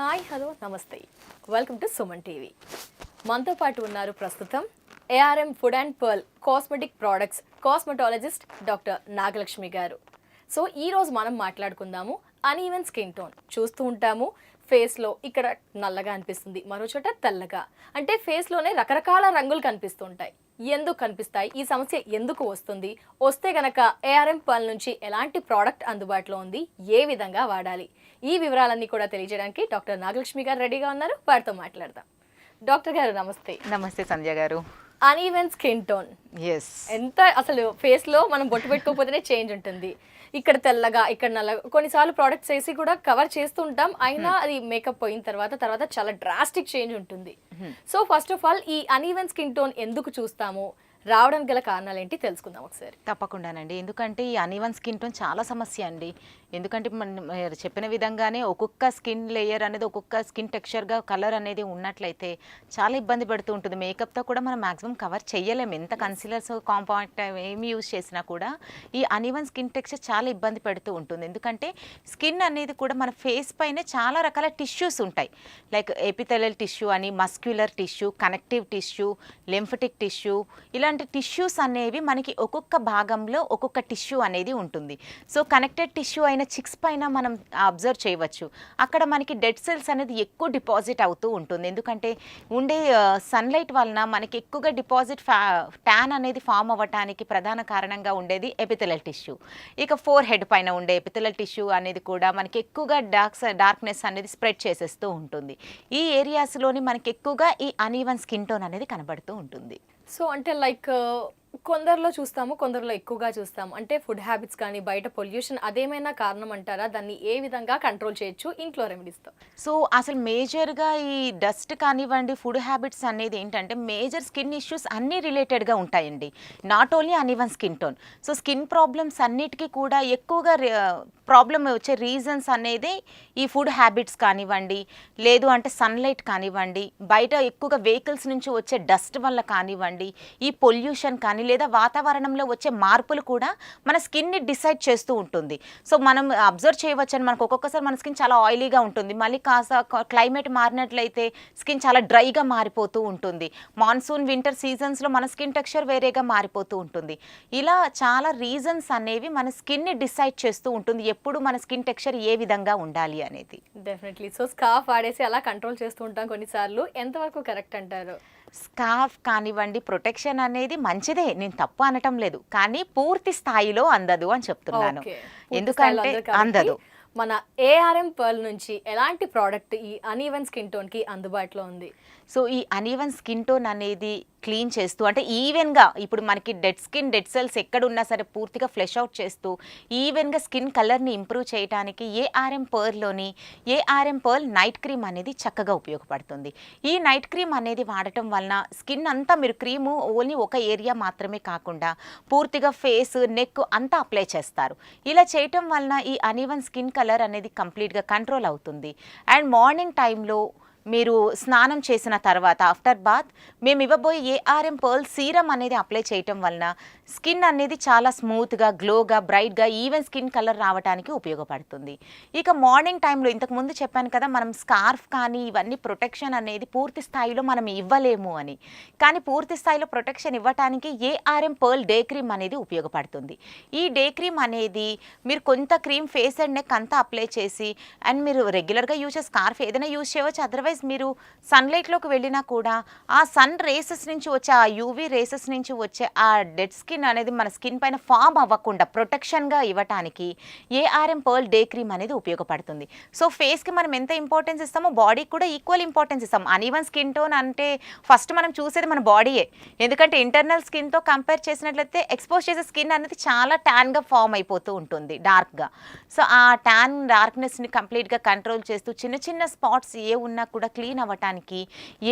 Hi hello namaste. Welcome to Suman TV మనతో పాటు ఉన్నారు ప్రస్తుతం A R M food and pearl cosmetic products cosmetologist doctor Nagalakshmi గారు. So ఈ రోజు మనం మాట్లాడుకుందాము అన్ఈవెన్ స్కిన్ టోన్ చూస్తూ ఉంటాము ఫేస్లో ఇక్కడ నల్లగా అనిపిస్తుంది మరో చోట తెల్లగా. అంటే ఫేస్లోనే రకరకాల రంగులు కనిపిస్తుంటాయి ఎందుకు కనిపిస్తాయి? ఈ సమస్య ఎందుకు వస్తుంది? వస్తే గనక ఏఆర్ఎం పర్ల్ నుంచి ఎలాంటి ప్రోడక్ట్ అందుబాటులో ఉంది? ఏ విధంగా వాడాలి? ఈ వివరాలన్నీ కూడా తెలియజేయడానికి డాక్టర్ నాగలక్ష్మి గారు రెడీగా ఉన్నారు. వారితో మాట్లాడదాం. డాక్టర్ గారు నమస్తే. నమస్తే సంధ్య గారు. అన్ఈవెన్ స్కిన్ టోన్ ఎస్ ఎంత అసలు ఫేస్లో మనం బొట్టు పెట్టుకోకపోతేనే చేంజ్ ఉంటుంది. ఇక్కడ తెల్లగా ఇక్కడ నల్లగా కొన్నిసార్లు ప్రోడక్ట్స్ వేసి కూడా కవర్ చేస్తూ ఉంటాం. అయినా అది మేకప్ పోయిన తర్వాత తర్వాత చాలా డ్రాస్టిక్ చేంజ్ ఉంటుంది. సో ఫస్ట్ ఆఫ్ ఆల్ ఈ అన్ఈవెన్ స్కిన్ టోన్ ఎందుకు చూస్తాము? రావడానికి గల కారణాలు ఏంటి తెలుసుకుందాం ఒకసారి. తప్పకుండానండి. ఎందుకంటే ఈ అన్ఈవన్ స్కిన్ టోన్ చాలా సమస్య అండి. ఎందుకంటే మన మీరు చెప్పిన విధంగానే ఒక్కొక్క స్కిన్ లేయర్ అనేది ఒక్కొక్క స్కిన్ టెక్స్చర్గా కలర్ అనేది ఉన్నట్లయితే చాలా ఇబ్బంది పడుతూ ఉంటుంది. మేకప్తో కూడా మనం మాక్సిమం కవర్ చేయలేము ఎంత కన్సిలర్స్ కాంపాక్ట్ ఏమి యూజ్ చేసినా కూడా ఈ అన్ఈవన్ స్కిన్ టెక్స్చర్ చాలా ఇబ్బంది పెడుతూ ఉంటుంది. ఎందుకంటే స్కిన్ అనేది కూడా మన ఫేస్ పైనే చాలా రకాల టిష్యూస్ ఉంటాయి. లైక్ ఎపిథెలల్ టిష్యూ అని muscular tissue connective tissue lymphatic tissue ఇలాంటి టిష్యూస్ అనేవి మనకి ఒక్కొక్క భాగంలో ఒక్కొక్క టిష్యూ అనేది ఉంటుంది. సో కనెక్టెడ్ టిష్యూ అయిన చిక్స్ పైన మనం అబ్జర్వ్ చేయవచ్చు. అక్కడ మనకి డెడ్ సెల్స్ అనేది ఎక్కువ డిపాజిట్ అవుతూ ఉంటుంది. ఎందుకంటే ఉండే సన్లైట్ వలన మనకి ఎక్కువగా డిపాజిట్ ఫ్యా ట్యాన్ అనేది ఫామ్ అవ్వటానికి ప్రధాన కారణంగా ఉండేది ఎపిథెలల్ టిష్యూ ఇక ఫోర్ హెడ్ పైన ఉండే ఎపిథెలల్ టిష్యూ అనేది కూడా మనకి ఎక్కువగా డార్క్స్ డార్క్నెస్ అనేది స్ప్రెడ్ చేసేస్తూ ఉంటుంది. ఈ ఏరియాస్లోని మనకి ఎక్కువగా ఈ అనీవన్ స్కిన్ టోన్ అనేది కనబడుతూ ఉంటుంది. సో అంటే లైక్ కొందరిలో చూస్తాము కొందరిలో ఎక్కువగా చూస్తాము. అంటే ఫుడ్ హ్యాబిట్స్ కానీ బయట పొల్యూషన్ అదేమైనా కారణం అంటారా? దాన్ని ఏ విధంగా కంట్రోల్ చేయొచ్చు? ఇంట్లో రెమెడీస్తో సో అసలు మేజర్గా ఈ డస్ట్ కానివ్వండి ఫుడ్ హ్యాబిట్స్ అనేది ఏంటంటే మేజర్ స్కిన్ ఇష్యూస్ అన్నీ రిలేటెడ్గా ఉంటాయండి. Not only uneven skin tone so skin problems అన్నిటికీ కూడా ఎక్కువగా ప్రాబ్లమ్ వచ్చే రీజన్స్ అనేది ఈ ఫుడ్ హ్యాబిట్స్ కానివ్వండి లేదు అంటే సన్లైట్ కానివ్వండి బయట ఎక్కువగా వెహికల్స్ నుంచి వచ్చే డస్ట్ వల్ల కానివ్వండి ఈ పొల్యూషన్ కానీ లేదా వాతావరణంలో వచ్చే మార్పులు కూడా మన స్కిన్ని డిసైడ్ చేస్తూ ఉంటుంది. సో మనం అబ్జర్వ్ చేయవచ్చు అని మనకు ఒక్కొక్కసారి మన స్కిన్ చాలా ఆయిలీగా ఉంటుంది. మళ్ళీ కాస్త క్లైమేట్ మారినట్లయితే స్కిన్ చాలా డ్రైగా మారిపోతూ ఉంటుంది. మాన్సూన్ వింటర్ సీజన్స్లో మన స్కిన్ టెక్స్చర్ వేరేగా మారిపోతూ ఉంటుంది. ఇలా చాలా రీజన్స్ అనేవి మన స్కిన్ని డిసైడ్ చేస్తూ ఉంటుంది. ఎప్పుడు మన స్కిన్ టెక్స్చర్ ఏ విధంగా ఉండాలి అనేది. డెఫినెట్లీ. సో స్కార్ఫ్ వాడేసి అలా కంట్రోల్ చేస్తూ ఉంటాం కొన్నిసార్లు. ఎంతవరకు కరెక్ట్ అంటారు? స్కార్ఫ్ కానివ్వండి ప్రొటెక్షన్ అనేది మంచిదే. నేను తప్పు అనటం లేదు. కానీ పూర్తి స్థాయిలో అందదు అని చెప్తున్నాను. ఎందుకంటే అందదు. మన ఏఆర్ఎం పర్ల్ నుంచి ఎలాంటి ప్రోడక్ట్ ఈ అనీవన్ స్కిన్ టోన్కి అందుబాటులో ఉంది? సో ఈ అనీవన్ స్కిన్ టోన్ అనేది క్లీన్ చేస్తూ అంటే ఈవెన్గా ఇప్పుడు మనకి డెడ్ స్కిన్ డెడ్ సెల్స్ ఎక్కడున్నా సరే పూర్తిగా ఫ్లెష్ అవుట్ చేస్తూ ఈవెన్గా స్కిన్ కలర్ని ఇంప్రూవ్ చేయడానికి ఏఆర్ఎం పర్ల్లోని ఏఆర్ఎం పర్ల్ నైట్ క్రీమ్ అనేది చక్కగా ఉపయోగపడుతుంది. ఈ నైట్ క్రీమ్ అనేది వాడటం వలన స్కిన్ అంతా మీరు క్రీము ఓన్లీ ఒక ఏరియా మాత్రమే కాకుండా పూర్తిగా ఫేస్ నెక్ అంతా అప్లై చేస్తారు. ఇలా చేయటం వలన ఈ అనీవన్ స్కిన్ కలర్ అనేది కంప్లీట్గా కంట్రోల్ అవుతుంది. అండ్ మార్నింగ్ టైంలో మీరు స్నానం చేసిన తర్వాత ఆఫ్టర్ బాత్ మేము ఇవ్వబోయే ఏఆర్ఎం పర్ల్ సీరం అనేది అప్లై చేయటం వలన స్కిన్ అనేది చాలా స్మూత్గా గ్లోగా బ్రైట్గా ఈవెన్ స్కిన్ కలర్ రావడానికి ఉపయోగపడుతుంది. ఇక మార్నింగ్ టైంలో ఇంతకుముందు చెప్పాను కదా మనం స్కార్ఫ్ కానీ ఇవన్నీ ప్రొటెక్షన్ అనేది పూర్తి స్థాయిలో మనం ఇవ్వలేము అని. కానీ పూర్తి స్థాయిలో ప్రొటెక్షన్ ఇవ్వటానికి ఏఆర్ఎం పర్ల్ డే క్రీమ్ అనేది ఉపయోగపడుతుంది. ఈ డే క్రీమ్ అనేది మీరు కొంత క్రీమ్ ఫేస్ అండ్ నెక్ అంతా అప్లై చేసి అండ్ మీరు రెగ్యులర్గా యూజ్ చేసే స్కార్ఫ్ ఏదైనా యూజ్ చేయవచ్చు అదర్వైజ్ మీరు సన్లైట్లోకి వెళ్ళినా కూడా ఆ సన్ రేసెస్ నుంచి వచ్చే ఆ యూవీ రేసెస్ నుంచి వచ్చే ఆ డెడ్ స్కిన్ అనేది మన స్కిన్ పైన ఫామ్ అవ్వకుండా ప్రొటెక్షన్గా ఇవ్వటానికి ఏఆర్ఎం పర్ల్ డే క్రీమ్ అనేది ఉపయోగపడుతుంది. సో ఫేస్కి మనం ఎంత ఇంపార్టెన్స్ ఇస్తామో బాడీకి కూడా ఈక్వల్ ఇంపార్టెన్స్ ఇస్తాం. అన్ఈవన్ స్కిన్ టోన్ అంటే ఫస్ట్ మనం చూసేది మన బాడీయే ఎందుకంటే ఇంటర్నల్ స్కిన్తో కంపేర్ చేసినట్లయితే ఎక్స్పోజ్ చేసే స్కిన్ అనేది చాలా ట్యాన్గా ఫామ్ అయిపోతూ ఉంటుంది డార్క్గా సో ఆ ట్యాన్ డార్క్నెస్ని కంప్లీట్గా కంట్రోల్ చేస్తూ చిన్న చిన్న స్పాట్స్ ఏ ఉన్నా కూడా క్లీన్ అవ్వటానికి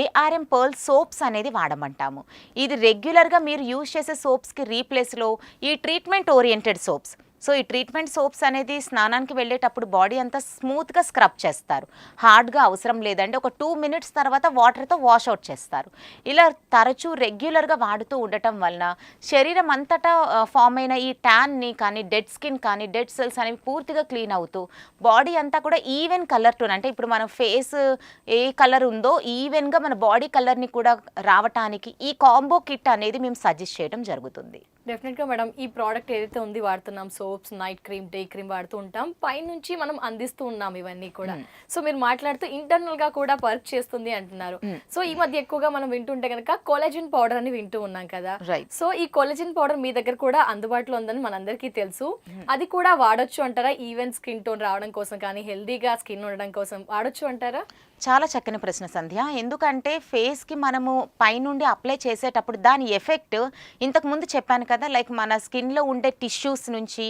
ఏఆర్ఎం పర్ల్ సోప్స్ అనేది వాడమంటాము. ఇది రెగ్యులర్గా మీరు యూజ్ చేసే సోప్స్కి రీప్లేస్లో ఈ ట్రీట్మెంట్ ఓరియంటెడ్ సోప్స్. సో ఈ ట్రీట్మెంట్ సోప్స్ అనేది స్నానానికి వెళ్ళేటప్పుడు బాడీ అంతా స్మూత్గా స్క్రబ్ చేస్తారు. హార్డ్గా అవసరం లేదండి. ఒక టూ మినిట్స్ తర్వాత వాటర్తో వాష్ అవుట్ చేస్తారు. ఇలా తరచూ రెగ్యులర్గా వాడుతూ ఉండటం వలన శరీరం అంతటా ఫామ్ అయిన ఈ ట్యాన్ని కానీ డెడ్ స్కిన్ కానీ డెడ్ సెల్స్ అనేవి పూర్తిగా క్లీన్ అవుతూ బాడీ అంతా కూడా ఈవెన్ కలర్ టోన్ అంటే ఇప్పుడు మనం ఫేస్ ఏ కలర్ ఉందో ఈవెన్గా మన బాడీ కలర్ని కూడా రావటానికి ఈ కాంబో కిట్ అనేది మేము సజెస్ట్ చేయడం జరుగుతుంది. డెఫినెట్గా మేడం ఈ ప్రోడక్ట్ ఏదైతే ఉంది వాడుతున్నాం soaps night cream day cream వాడుతూ ఉంటాం పైనుంచి మనం అందిస్తూ ఉన్నాం ఇవన్నీ కూడా. సో మీరు మాట్లాడుతూ ఇంటర్నల్గా కూడా వర్క్ చేస్తుంది అంటున్నారు. సో ఈ మధ్య ఎక్కువగా మనం వింటుంటే కనుక కొలెజిన్ పౌడర్ అని వింటూ ఉన్నాం కదా. సో ఈ కొలెజిన్ పౌడర్ మీ దగ్గర కూడా అందుబాటులో ఉందని మనందరికీ తెలుసు. అది కూడా వాడొచ్చు అంటారా? ఈవెన్ స్కిన్ టోన్ రావడం కోసం కానీ హెల్దీగా స్కిన్ ఉండడం కోసం వాడొచ్చు అంటారా? చాలా చక్కని ప్రశ్న సంధ్య. ఎందుకంటే ఫేస్కి మనము పైనుండి అప్లై చేసేటప్పుడు దాని ఎఫెక్ట్ ఇంతకు ముందు చెప్పాను కదా లైక్ మన స్కిన్లో ఉండే టిష్యూస్ నుంచి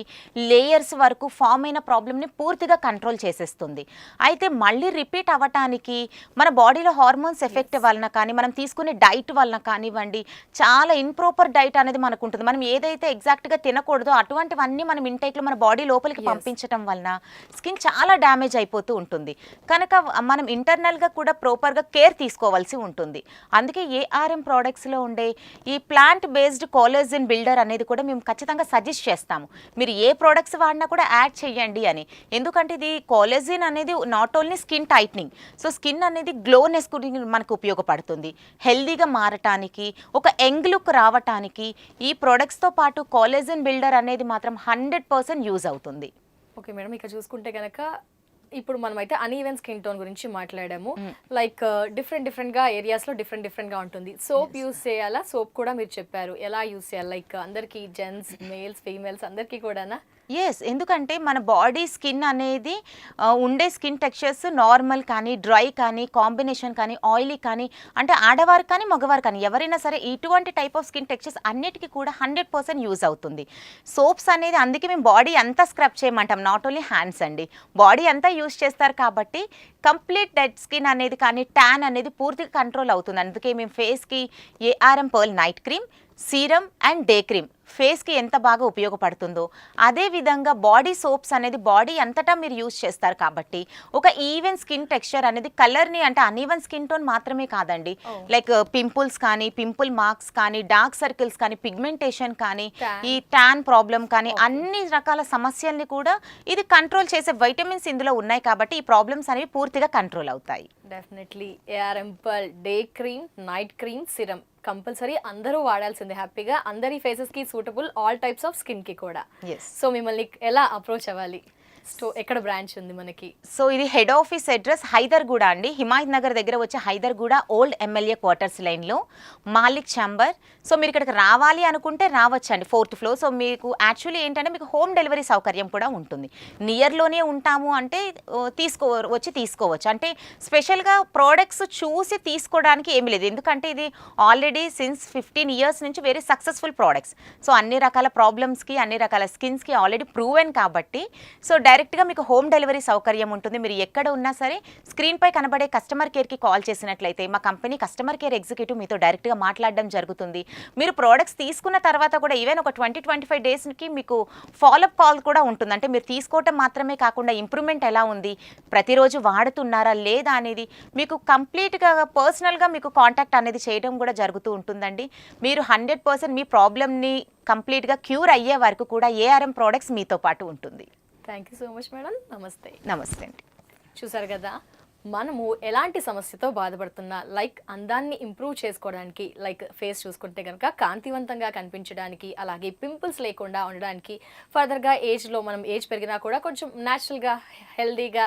లేయర్స్ వరకు ఫామ్ అయిన ప్రాబ్లమ్ని పూర్తిగా కంట్రోల్ చేసేస్తుంది. అయితే మళ్ళీ రిపీట్ అవ్వటానికి మన బాడీలో హార్మోన్స్ ఎఫెక్ట్ వలన కానీ మనం తీసుకునే డైట్ వలన కానివ్వండి చాలా ఇంప్రాపర్ డైట్ అనేది మనకు ఉంటుంది మనం ఏదైతే ఎగ్జాక్ట్గా తినకూడదో అటువంటివన్నీ మనం ఇంటేక్లో మన బాడీ లోపలికి. పంపించడం వలన స్కిన్ చాలా డ్యామేజ్ అయిపోతూ ఉంటుంది. కనుక మనం ఇంటర్నల్గా కూడా ప్రాపర్గా కేర్ తీసుకోవాల్సి ఉంటుంది. అందుకే ఏఆర్ఎం ప్రోడక్ట్స్లో ఉండే ఈ ప్లాంట్ బేస్డ్ కాలేజిన్ బిల్డర్ అనేది కూడా మేము ఖచ్చితంగా సజెస్ట్ చేస్తాము. మీరు ఏ ప్రోడక్ట్స్ వాడినా కూడా యాడ్ చేయండి అని. ఎందుకంటే ఇది కాలేజిన్ అనేది not only skin tightening so skin అనేది గ్లోనెస్ గురించి మనకు ఉపయోగపడుతుంది. హెల్దీగా మారటానికి ఒక యంగ్ లుక్ రావటానికి ఈ ప్రోడక్ట్స్తో పాటు కాలేజిన్ బిల్డర్ అనేది మాత్రం హండ్రెడ్ పర్సెంట్ యూజ్ అవుతుంది. ఓకే మేడం ఇక్కడ చూసుకుంటే కనుక ఇప్పుడు మనం అయితే అన్ఈవెన్ స్కిన్ టోన్ గురించి మాట్లాడాము. లైక్ డిఫరెంట్ డిఫరెంట్గా ఏరియాస్లో డిఫరెంట్ డిఫరెంట్గా ఉంటుంది. సోప్ యూస్ చేయాలా? సోప్ కూడా మీరు చెప్పారు. ఎలా యూస్ చేయాలి? లైక్ అందరికి జెంట్స్ మేల్స్ ఫీమేల్స్ అందరికీ కూడానా? ఎస్ ఎందుకంటే మన బాడీ స్కిన్ అనేది ఉండే స్కిన్ టెక్స్చర్స్ నార్మల్ కానీ డ్రై కానీ కాంబినేషన్ కానీ ఆయిలీ కానీ అంటే ఆడవారు కానీ మగవారు కానీ ఎవరైనా సరే ఇటువంటి టైప్ ఆఫ్ స్కిన్ టెక్స్చర్స్ అన్నిటికీ కూడా హండ్రెడ్ పర్సెంట్ యూజ్ అవుతుంది. సోప్స్ అనేది అందుకే మేము బాడీ అంతా స్క్రబ్ చేయమంటాం నాట్ ఓన్లీ హ్యాండ్స్ అండి. బాడీ అంతా యూజ్ చేస్తారు కాబట్టి కంప్లీట్ డెడ్ స్కిన్ అనేది కానీ ట్యాన్ అనేది పూర్తిగా కంట్రోల్ అవుతుంది. అందుకే మేము ఫేస్కి ARM pearl night cream serum and day cream ఫేస్కి ఎంత బాగా ఉపయోగపడుతుందో అదే విధంగా బాడీ సోప్స్ అనేది బాడీ అంతటా మీరు యూజ్ చేస్తారు కాబట్టి ఒక ఈవెన్ స్కిన్ టెక్స్చర్ అనేది కలర్ని అంటే అన్ఈవెన్ స్కిన్ టోన్ మాత్రమే కాదండి. లైక్ పింపుల్స్ కానీ పింపుల్ మార్క్స్ కానీ డార్క్ సర్కిల్స్ కానీ పిగ్మెంటేషన్ కానీ. ఈ ట్యాన్ ప్రాబ్లం కానీ. అన్ని రకాల సమస్యల్ని కూడా ఇది కంట్రోల్ చేసే వైటమిన్స్ ఇందులో ఉన్నాయి కాబట్టి ఈ ప్రాబ్లమ్స్ అనేవి పూర్తిగా కంట్రోల్ అవుతాయి definitely ARM pearl day cream night cream serum compulsory అందరూ వాడాల్సిందే హ్యాపీగా. అందరి ఫేసెస్కి సూటబుల్ ఆల్ టైప్స్ ఆఫ్ స్కిన్కి కూడా సో మిమ్మల్ని ఎలా అప్రోచ్ అవ్వాలి? స్టో ఎక్కడ బ్రాంచ్ ఉంది మనకి? సో ఇది హెడ్ ఆఫీస్ అడ్రస్ హైదర్గూడ అండి. హిమాయత్ నగర్ దగ్గర వచ్చే హైదర్గూడ ఓల్డ్ ఎమ్మెల్యే క్వార్టర్స్ లైన్లో. మాలిక్ ఛాంబర్. సో మీరు ఇక్కడికి రావాలి అనుకుంటే రావచ్చు అండి ఫోర్త్ ఫ్లోర్. సో మీకు యాక్చువల్లీ ఏంటంటే మీకు హోమ్ డెలివరీ సౌకర్యం కూడా ఉంటుంది. నియర్లోనే ఉంటాము అంటే తీసుకో వచ్చి తీసుకోవచ్చు. అంటే స్పెషల్గా ప్రోడక్ట్స్ చూసి తీసుకోవడానికి ఏమీ లేదు. ఎందుకంటే ఇది ఆల్రెడీ సిన్స్ ఫిఫ్టీన్ ఇయర్స్ నుంచి వెరీ సక్సెస్ఫుల్ ప్రోడక్ట్స్. సో అన్ని రకాల ప్రాబ్లమ్స్కి అన్ని రకాల స్కిన్స్కి ఆల్రెడీ ప్రూవెన్ కాబట్టి. సో డైరెక్ట్గా మీకు హోమ్ డెలివరీ సౌకర్యం ఉంటుంది. మీరు ఎక్కడ ఉన్నా సరే స్క్రీన్పై కనబడే కస్టమర్ కేర్కి కాల్ చేసినట్లయితే మా కంపెనీ కస్టమర్ కేర్ ఎగ్జిక్యూటివ్ మీతో డైరెక్ట్గా మాట్లాడడం జరుగుతుంది. మీరు ప్రోడక్ట్స్ తీసుకున్న తర్వాత కూడా ఈవెన్ ఒక ట్వంటీ ట్వంటీ ఫైవ్ డేస్కి మీకు ఫాలోఅప్ కాల్ కూడా ఉంటుంది. అంటే మీరు తీసుకోవటం మాత్రమే కాకుండా ఇంప్రూవ్మెంట్ ఎలా ఉంది? ప్రతిరోజు వాడుతున్నారా లేదా అనేది మీకు కంప్లీట్గా పర్సనల్గా మీకు కాంటాక్ట్ అనేది చేయడం కూడా జరుగుతూ ఉంటుందండి. మీరు హండ్రెడ్ పర్సెంట్ మీ ప్రాబ్లమ్ని కంప్లీట్గా క్యూర్ అయ్యే వరకు కూడా ఏఆర్ఎం ప్రోడక్ట్స్ మీతో పాటు ఉంటుంది. Thank you so much madam. నమస్తే. నమస్తే అండి. చూసారు కదా? మనము ఎలాంటి సమస్యతో బాధపడుతున్నా లైక్ అందాన్ని ఇంప్రూవ్ చేసుకోవడానికి లైక్ ఫేస్ చూసుకుంటే కనుక కాంతివంతంగా కనిపించడానికి అలాగే పింపుల్స్ లేకుండా ఉండడానికి ఫర్దర్గా ఏజ్లో మనం ఏజ్ పెరిగినా కూడా కొంచెం న్యాచురల్గా హెల్దీగా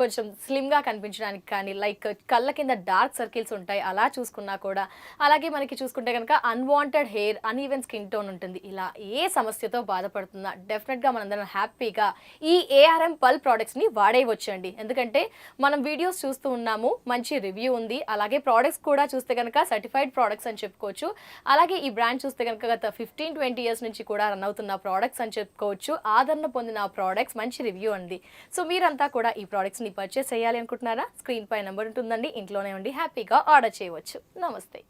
కొంచెం స్లిమ్గా కనిపించడానికి కానీ లైక్ కళ్ళ కింద డార్క్ సర్కిల్స్ ఉంటాయి అలా చూసుకున్నా కూడా అలాగే మనకి చూసుకుంటే కనుక unwanted hair uneven skin tone ఉంటుంది. ఇలా ఏ సమస్యతో బాధపడుతున్నా డెఫినెట్గా మనందరం హ్యాపీగా ఈ ఏఆర్ఎం పల్ ప్రోడక్ట్స్ని వాడేయవచ్చండి. ఎందుకంటే మనం వీడియోస్ చూస్తూ ఉన్నాము. మంచి రివ్యూ ఉంది. అలాగే ప్రోడక్ట్స్ కూడా చూస్తే కనుక సర్టిఫైడ్ ప్రోడక్ట్స్ అని చెప్పుకోవచ్చు. అలాగే ఈ బ్రాండ్ చూస్తే కనుక గత ఫిఫ్టీన్ ట్వంటీ ఇయర్స్ నుంచి కూడా రన్ అవుతున్న ప్రోడక్ట్స్ అని చెప్పుకోవచ్చు. ఆదరణ పొందిన ప్రోడక్ట్స్ మంచి రివ్యూ ఉంది సో మీరంతా కూడా ఈ ప్రోడక్ట్స్ని పర్చేస్ చేయాలి అనుకుంటున్నారా? స్క్రీన్ పై నెంబర్ ఉంటుందండి. ఇంట్లోనే ఉండి హ్యాపీగా ఆర్డర్ చేయవచ్చు. నమస్తే.